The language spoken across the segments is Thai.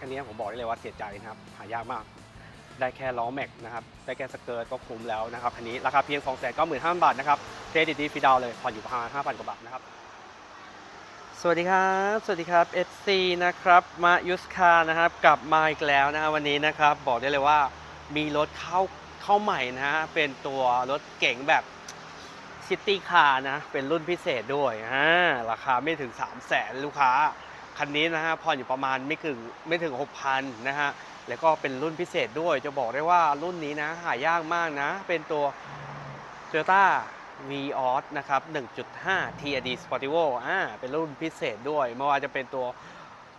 คันนี้ผมบอกได้เลยว่าเสียใจนะครับหายากมาก ได้แค่ล้อแม็กนะครับได้แค่สเกิร์ตก็คุ้มแล้วนะครับคันนี้ราคาเพียง 2 9 5 0 0 0 บาทนะครับเครดิตดีฟรีดาวเลยผ่อนอยู่ประมาณ5,000กว่าบาทนะครับสวัสดีครับ สวัสดีครับ FC นะครับ มายุสคานะครับ กลับมาอีกแล้วนะฮะวันนี้นะครับ บอกได้เลยว่ามีรถเข้าเข้าใหม่นะฮะ เป็นตัวรถเก๋งแบบซิตี้คาร์นะ เป็นรุ่นพิเศษด้วยอ่าราคาไม่ถึง 3 0 0แสนลูกค้า คันนี้นะฮะผ่อนอยู่ประมาณไม่ถึงไม่ถึง 6,000 นะฮะ แล้วก็เป็นรุ่นพิเศษด้วย จะบอกได้ว่ารุ่นนี้นะหายากมากนะ เป็นตัว Toyota v o s นะครับ 1.5 TRD Sportivo อ่า เป็นรุ่นพิเศษด้วย ไม่ว่าจะเป็นตัว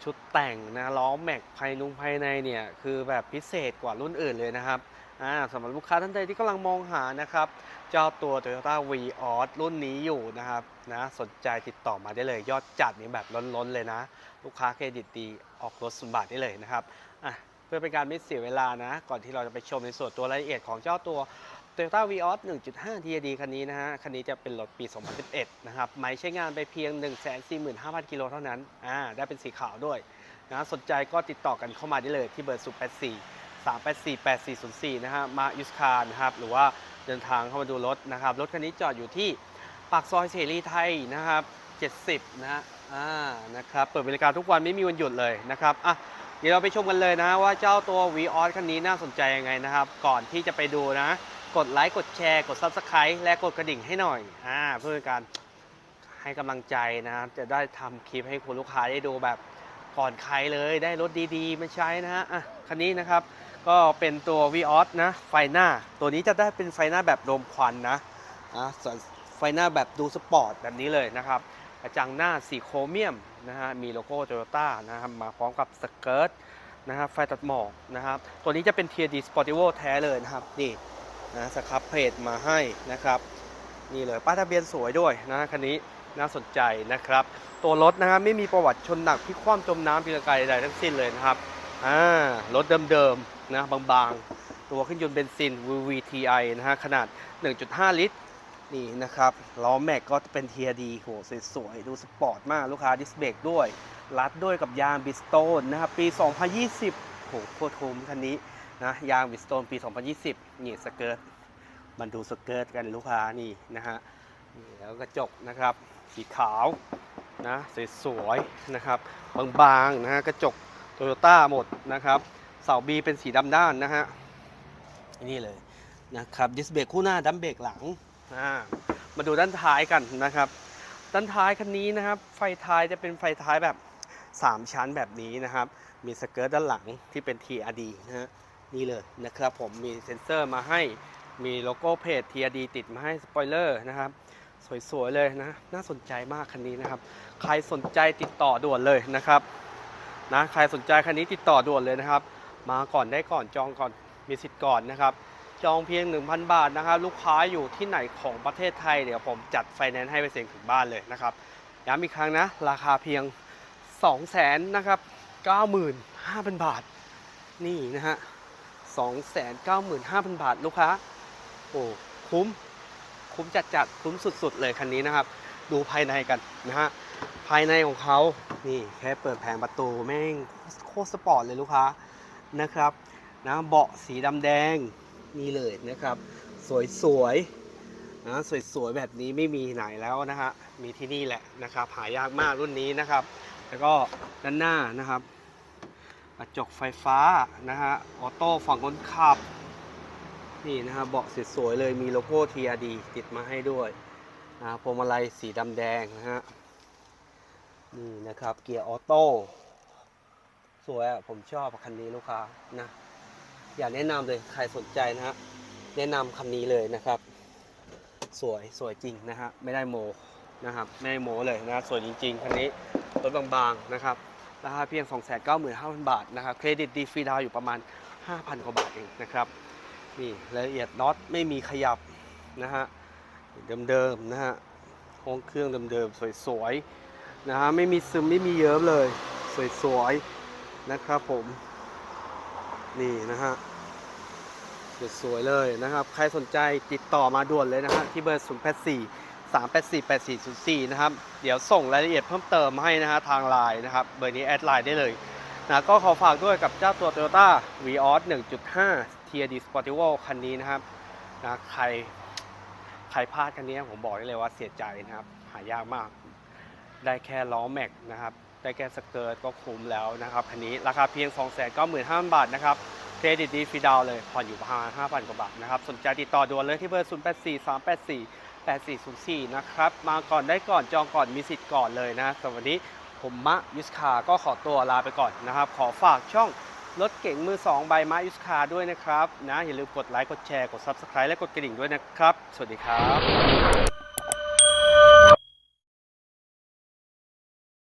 ชุดแต่งนะล้อแม็กภายนุงภายในเนี่ยคือแบบพิเศษกว่ารุ่นอื่นเลยนะครับอ่าสำหรับลูกค้าท่านใดที่กำลังมองหานะครับเจ้าตัว Toyota v o s รุ่นนี้อยู่นะครับนะสนใจติดต่อมาได้เลย ยอดจัดนี่แบบล้นๆเลยนะ ลูกค้าเครดิตดีออกรถสุนบาทได้เลยนะครับอะเพื่อเป็นการไม่เสียเวลานะ ก่อนที่เราจะไปชมในส่วนตัวรายละเอียดของเจ้าตัว Toyota Vios 1.5 TRD คันนี้นะฮะ คันนี้จะเป็นรถปี 2011 นะครับหมายใช้งานไปเพียง 145,000 กิโลเท่านั้น อ่า ได้เป็นสีขาวด้วยนะ สนใจก็ติดต่อกันเข้ามาได้เลยที่เบอร์ 084 384 8404 นะฮะ มายุสคารนะครับ หรือว่าเดินทางเข้ามาดูรถนะครับ รถคันนี้จอดอยู่ที่ปากซอยเสรีไทยนะครับ 70นะฮะอ่า นะครับ เปิดบริการทุกวันไม่มีวันหยุดเลยนะครับ อะเดี๋ยวเราไปชมกันเลยนะว่าเจ้าตัว v ีออสคันนี้น่าสนใจยังไงนะครับ ก่อนที่จะไปดูนะ กดไลค์กดแชร์ กด Subscribe และกดกระดิ่งให้หน่อยอ่าเพื่อการให้กำลังใจนะครับจะได้ทำคลิปให้คุณลูกค้าได้ดูแบบก่อนใครเลยได้รถดีๆมาใช้นะฮะอะคันนี้นะครับก็เป็นตัว v ีออสนะไฟหน้า ตัวนี้จะได้เป็นไฟหน้าแบบโดมควันนะอะไฟหน้าแบบดูสปอร์ตแบบนี้เลยนะครับกระจังหน้าสีโครเมียมนะฮะมีโลโก้โตโยต้านะครับมาพร้อมกับสเกิร์ตนะครับไฟตัดหมอกนะครับตัวนี้จะเป็น TRD Sportivo แท้เลยนะครับนี่ นะสครับเพจมาให้นะครับนี่เลยป้ายทะเบียนสวยด้วยนะคันนี้น่าสนใจนะครับ ตัวรถนะครับไม่มีประวัติชนหนักพิกคว่ำจมน้ำปีละกายใดทั้งสิ้นเลยนะครับอ่ารถเดิมๆนะบางๆ ตัวเครื่องยนต์เบนซิน VVTi นะฮะขนาด 1.5 ลิตรนี่นะครับล้อแม็กก็เป็นเทียดีโหสวยๆดูสปอร์ตมากลูกค้าดิสเบรกด้วยรัดด้วยกับยางบิสโตนนะครับปี 2020โหโคตรคุ้มคันนี้ นะยางบิสโตนปี 2020 นี่สเกิร์ตมันดูสเกิร์ตกันลูกค้านี่นะฮะนี่แล้วกระจกนะครับ สีขาวนะสวยๆนะครับบางๆนะฮะกระจกโตโยต้าหมดนะครับเสาบีเป็นสีดำด้านนะฮะนี่เลยนะครับดิสเบรกคู่หน้าดัมเบรกหลังมาดูด้านท้ายกันนะครับ ด้านท้ายคันนี้นะครับ ไฟท้ายจะเป็นไฟท้ายแบบ 3 ชั้นแบบนี้นะครับ มีสเกิร์ตด้านหลังที่เป็น TRD นะฮะ นี่เลยนะครับผมมีเซ็นเซอร์มาให้มีโลโก้เพจ TRD ติดมาให้สปอยเลอร์นะครับ สวยๆเลยนะ น่าสนใจมากคันนี้นะครับ ใครสนใจติดต่อด่วนเลยนะครับนะใครสนใจคันนี้ติดต่อด่วนเลยนะครับ มาก่อนได้ก่อนจองก่อนมีสิทธิ์ก่อนนะครับ จองเพียง 1,000 บาทนะครับลูกค้าอยู่ที่ไหนของประเทศไทยเดี๋ยวผมจัดไฟแนนซ์ให้ไปเซ็นถึงบ้านเลยนะครับย้ำอีกครั้งนะ ราคาเพียง 2 0 0 0 0 0นะครับ95,000 บาท นี่นะฮะ 295,000 บาทลูกค้า โอ้คุ้ม คุ้มจัดจัดๆ คุ้มสุดๆ เลยคันนี้นะครับ ดูภายในกันนะฮะ ภายในของเขานี่แค่เปิดแผงประตูแม่งโคตรสปอร์ตเลยลูกค้านะครับนะเบาะสีดำแดงนี่เลยนะครับ สวยๆนะสวยๆ แบบนี้ไม่มีไหนแล้วนะฮะมีที่นี่แหละนะครับหายากมากรุ่นนี้นะครับ แล้วก็ด้านหน้านะครับ กระจกไฟฟ้านะฮะออโต้ฝั่งคนขับ นี่นะฮะเบาะสวยๆเลยมีโลโก้ TRD ติดมาให้ด้วยนะพวงมาลัยสีดำแดงนะฮะนี่นะครับเกียร์ออโต้สวยอะผมชอบคันนี้ลูกค้านะอยากแนะนำเลยใครสนใจนะฮะแนะนำคันนี้เลยนะครับ สวยสวยจริงนะฮะไม่ได้โมนะครับไม่ได้โมเลยนะสวยจริงๆคันนี้รถบางๆนะครับ ราคาเพียง 295,000 บาทนะครับ เครดิตดีฟรีดาวอยู่ประมาณ 5,000 กว่าบาทเองนะครับนี่รายละเอียดน็อตไม่มีขยับนะฮะเดิมๆนะฮะห้องเครื่องเดิมๆสวยๆนะฮะไม่มีซึมไม่มีเยิ้มเลยสวยๆนะครับผมนี่นะฮะสวยๆเลยนะครับ ใครสนใจติดต่อมาด่วนเลยนะฮะที่เบอร์ 0 3 8 4 8 4 0 4 นะครับ เดี๋ยวส่งรายละเอียดเพิ่มเติมให้นะฮะทางไลน์นะครับ เบอร์นี้แอดไลน์ได้เลยนะก็ขอฝากด้วยกับเจ้าตัว Toyota Vios 1.5 TRD Sportivo คันนี้นะครับนะใครใครพลาดคันนี้ผมบอกได้เลยว่าเสียใจนะครับ หายากมาก ได้แค่ล้อแม็กนะครับ ได้แค่สเกิร์ตก็คุ้มแล้วนะครับคันนี้ราคาเพียง 2 9 5 0 0 0 บาทนะครับเครดิตดีฟรีดาวเลยผ่อนอยู่ประมาณ5,000 กว่าบาทนะครับ สนใจติดต่อด่วนเลยที่เบอร์ 084 384 8404 นะครับ มาก่อนได้ก่อนจองก่อนมีสิทธิ์ก่อนเลยนะสำหรับวันนี้ผมมะยุสคาก็ขอตัวลาไปก่อนนะครับ ขอฝากช่องรถเก๋งมือ2ใบมะยุสคาด้วยนะครับนะอย่าลืมกดไลค์กดแชร์กด Subscribe และกดกระดิ่งด้วยนะครับ สวัสดีครับ